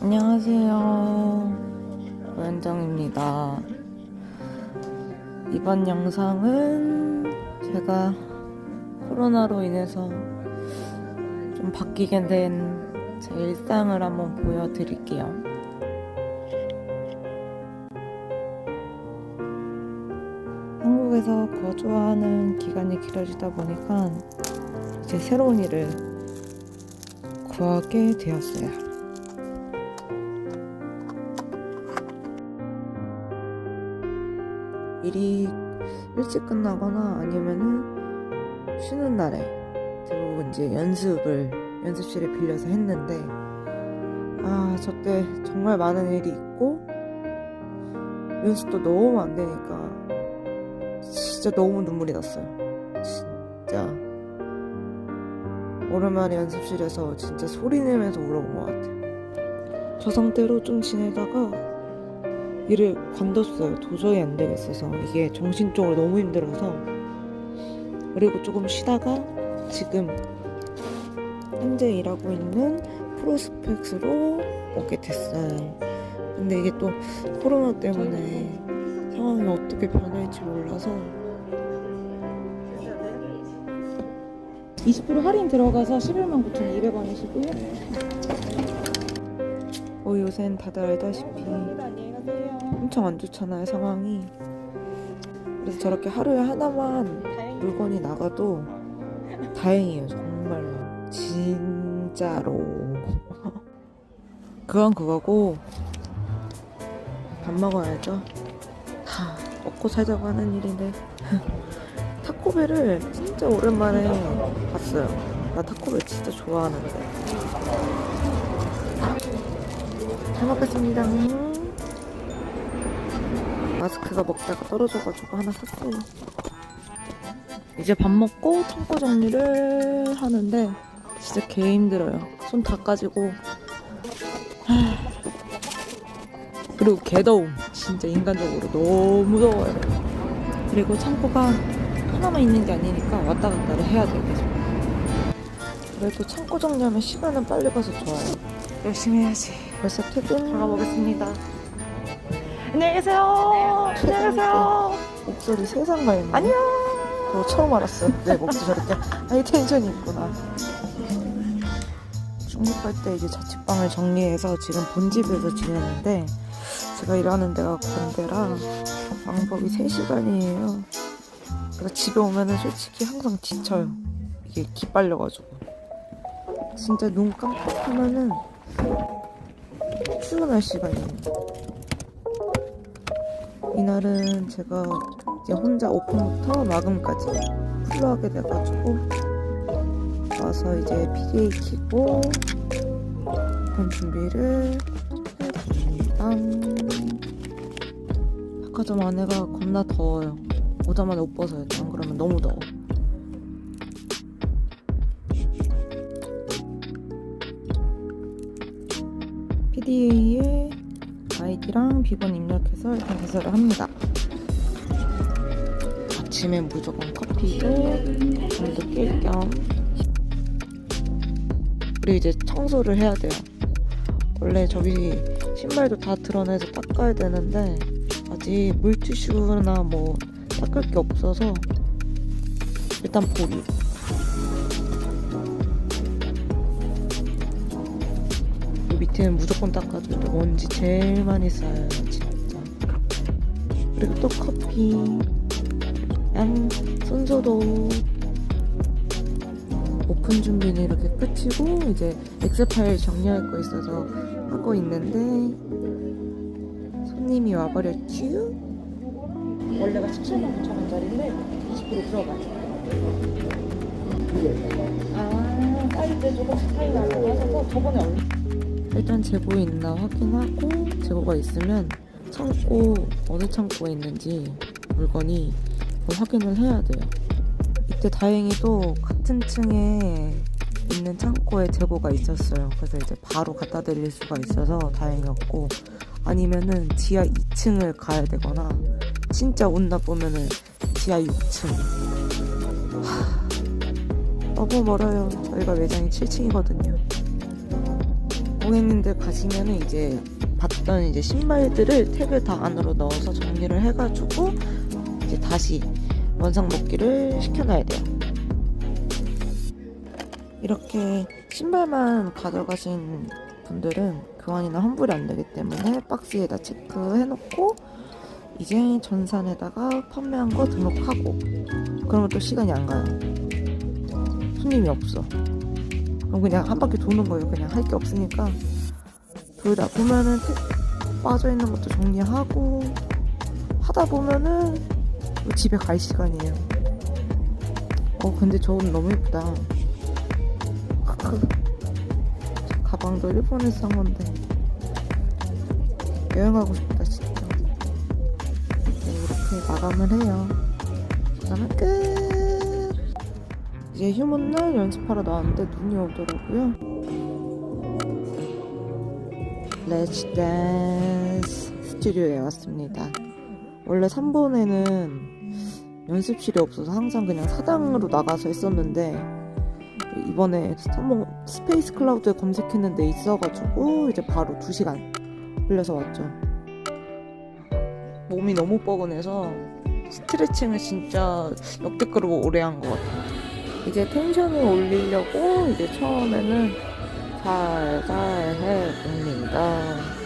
안녕하세요. 고현정입니다. 이번 영상은 제가 코로나로 인해서 좀 바뀌게 된 제 일상을 한번 보여드릴게요. 한국에서 거주하는 기간이 길어지다 보니까 이제 새로운 일을 구하게 되었어요. 일이 일찍 끝나거나 아니면은 쉬는 날에 대부분 이제 연습을 연습실에 빌려서 했는데 아 저때 정말 많은 일이 있고 연습도 너무 안 되니까 진짜 너무 눈물이 났어요. 진짜. 오랜만에 연습실에서 진짜 소리 내면서 울어본 것 같아 저 상태로 좀 지내다가 일을 관뒀어요. 도저히 안 되겠어서 이게 정신적으로 너무 힘들어서 그리고 조금 쉬다가 지금 현재 일하고 있는 프로스펙스로 오게 됐어요. 근데 이게 또 코로나 때문에 상황이 어떻게 변할지 몰라서 20% 할인 들어가서 11만 9,200원이시고요. 뭐 요새는 다들 알다시피. 엄청 안 좋잖아요 상황이. 그래서 저렇게 하루에 하나만 물건이 나가도 다행이에요 정말로. 진짜로. 그건 그거고 밥 먹어야죠. 다 먹고 살자고 하는 일인데 타코벨을 진짜 오랜만에 봤어요. 나 타코벨 진짜 좋아하는데. 잘 먹겠습니다 마스크가 먹다가 떨어져가지고 하나 샀어요. 이제 밥 먹고 창고 정리를 하는데 진짜 개 힘들어요. 손 다 까지고 하... 그리고 개더움 진짜 인간적으로 너무 더워요. 그리고 창고가 하나만 있는 게 아니니까 왔다 갔다를 해야 돼요. 계속. 그래도 창고 정리하면 시간은 빨리 가서 좋아요. 열심히 해야지. 벌써 퇴근. 들어가보겠습니다. 안녕히 계세요. 안녕히 계세요. 목소리 세상 밝네. 안녕. 저 처음 알았어요. 내 목소리 저렇게 하이텐션이 있구나. 중립할 때 이제 자취방을 정리해서 지금 본집에서 지내는데 제가 일하는 데가 건대라 방법이 3시간이에요. 그래서 집에 오면은 솔직히 항상 지쳐요. 이게 기빨려가지고. 진짜 눈 깜빡하면은 출근할 시간이에요. 이날은 제가 이제 혼자 오픈부터 마감까지 풀로 하게 돼가지고 와서 이제 PDA 키고 오픈 준비를 해줍니다. 백화점 안에가 겁나 더워요. 오자마자 옷 벗어야 돼. 안 그러면 너무 더워. PDA에 아이디랑 비번 입력해서 일단 개설을 합니다. 아침에 무조건 커피도 잠도 깰겸 그리고 이제 청소를 해야 돼요. 원래 저기 신발도 다 드러내서 닦아야 되는데 아직 물티슈나 뭐 닦을 게 없어서 일단 보기. 밑에는 무조건 닦아줘야 돼. 먼지 제일 많이 쌓여요, 진짜. 그리고 또 커피, 양, 손소독. 오픈 준비는 이렇게 끝이고, 이제 엑셀 파일 정리할 거 있어서 하고 있는데, 손님이 와버렸쥬? 원래가 17만 9천 원짜리인데 20% 들어가요. 아, 사이즈 조금씩 차이 하셔서 저번에 얼마? 일단 재고 있나 확인하고 재고가 있으면 창고 어느 창고에 있는지 물건이 확인을 해야 돼요. 이때 다행히도 같은 층에 있는 창고에 재고가 있었어요. 그래서 이제 바로 갖다 드릴 수가 있어서 다행이었고 아니면은 지하 2층을 가야 되거나 진짜 온 나쁘면은 지하 6층. 하, 너무 멀어요. 저희가 매장이 7층이거든요. 고객님들 가시면은 이제 봤던 이제 신발들을 택을 다 안으로 넣어서 정리를 해가지고 이제 다시 원상 복귀를 시켜놔야 돼요. 이렇게 신발만 가져가신 분들은 교환이나 환불이 안 되기 때문에 박스에다 체크해놓고 이제 전산에다가 판매한 거 등록하고 그러면 또 시간이 안 가요. 손님이 없어. 그럼 그냥 한 바퀴 도는 거예요. 그냥 할 게 없으니까 돌다 보면은 택 빠져 있는 것도 정리하고 하다 보면은 또 집에 갈 시간이에요. 어 근데 저옷 너무 예쁘다. 가방도 일본에서 산 건데 여행 가고 싶다 진짜. 네, 이렇게 마감을 해요. 그다음에 끝. 이제 휴문날 연습하러 나왔는데 눈이 오더라고요. 렛츠 댄스 스튜디오에 왔습니다. 원래 3번에는 연습실이 없어서 항상 그냥 사당으로 나가서 했었는데 이번에 한번 스페이스 클라우드에 검색했는데 있어가지고 이제 바로 2시간 흘려서 왔죠. 몸이 너무 뻐근해서 스트레칭을 진짜 역대급으로 오래 한 것 같아요. 이제 텐션을 올리려고 이제 처음에는 살살 해봅니다.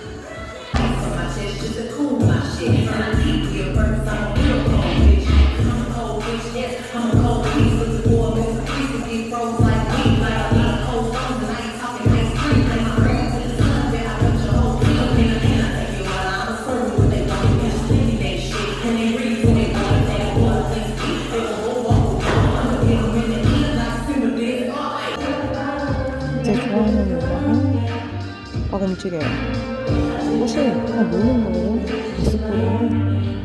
제 좋아하는 음악은 막 움직여요. 사실 그냥 노는 거예요. 디스코로.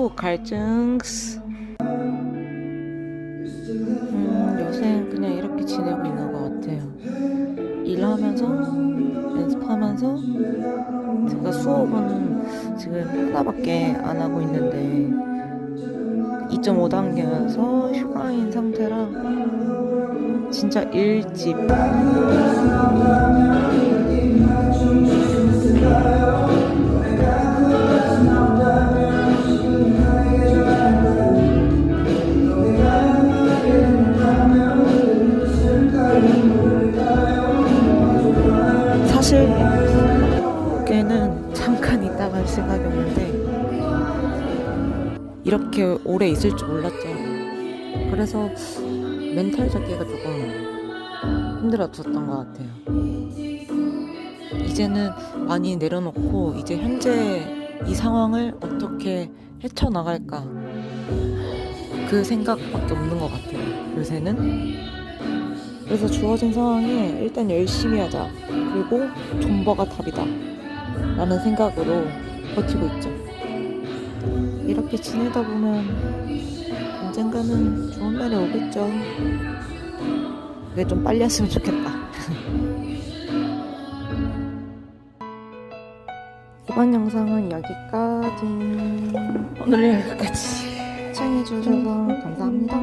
오 갈증스. 음, 요새 그냥 이렇게 지내고 있는 것 같아요. 일하면서 연습하면서 제가 수업은 지금 하나밖에 안 하고 있는데 2.5단계여서 휴가인 상태라 진짜 일집 이렇게 오래 있을 줄 몰랐죠. 그래서 멘탈 잡기가 조금 힘들었었던 것 같아요. 이제는 많이 내려놓고 이제 현재 이 상황을 어떻게 헤쳐나갈까 그 생각밖에 없는 것 같아요. 요새는 그래서 주어진 상황에 일단 열심히 하자. 그리고 존버가 답이다. 라는 생각으로 버티고 있죠. 이렇게 지내다 보면 언젠가는 좋은 날이 오겠죠. 그게 좀 빨리 왔으면 좋겠다. 이번 영상은 여기까지. 오늘 여기까지. 시청해주셔서 감사합니다.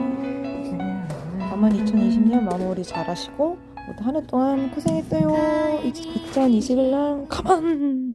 다만 2020년 마무리 잘 하시고 모두 한 해 동안 고생했어요. 2021년 가만!